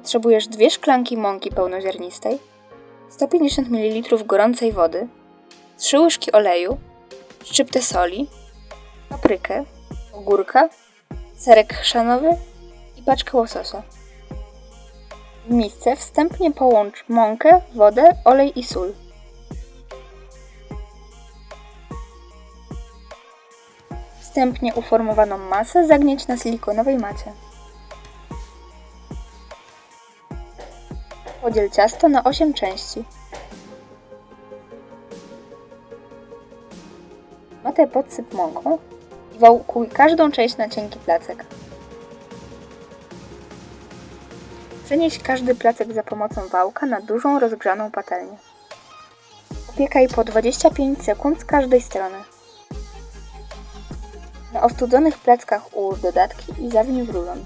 Potrzebujesz dwie szklanki mąki pełnoziarnistej, 150 ml gorącej wody, 3 łyżki oleju, szczyptę soli, paprykę, ogórka, serek chrzanowy i paczkę łososia. W misce wstępnie połącz mąkę, wodę, olej i sól. Wstępnie uformowaną masę zagnieć na silikonowej macie. Podziel ciasto na 8 części. Matę podsyp mąką i wałkuj każdą część na cienki placek. Przenieś każdy placek za pomocą wałka na dużą rozgrzaną patelnię. Opiekaj po 25 sekund z każdej strony. Na ostudzonych plackach ułóż dodatki i zawinij w rulon.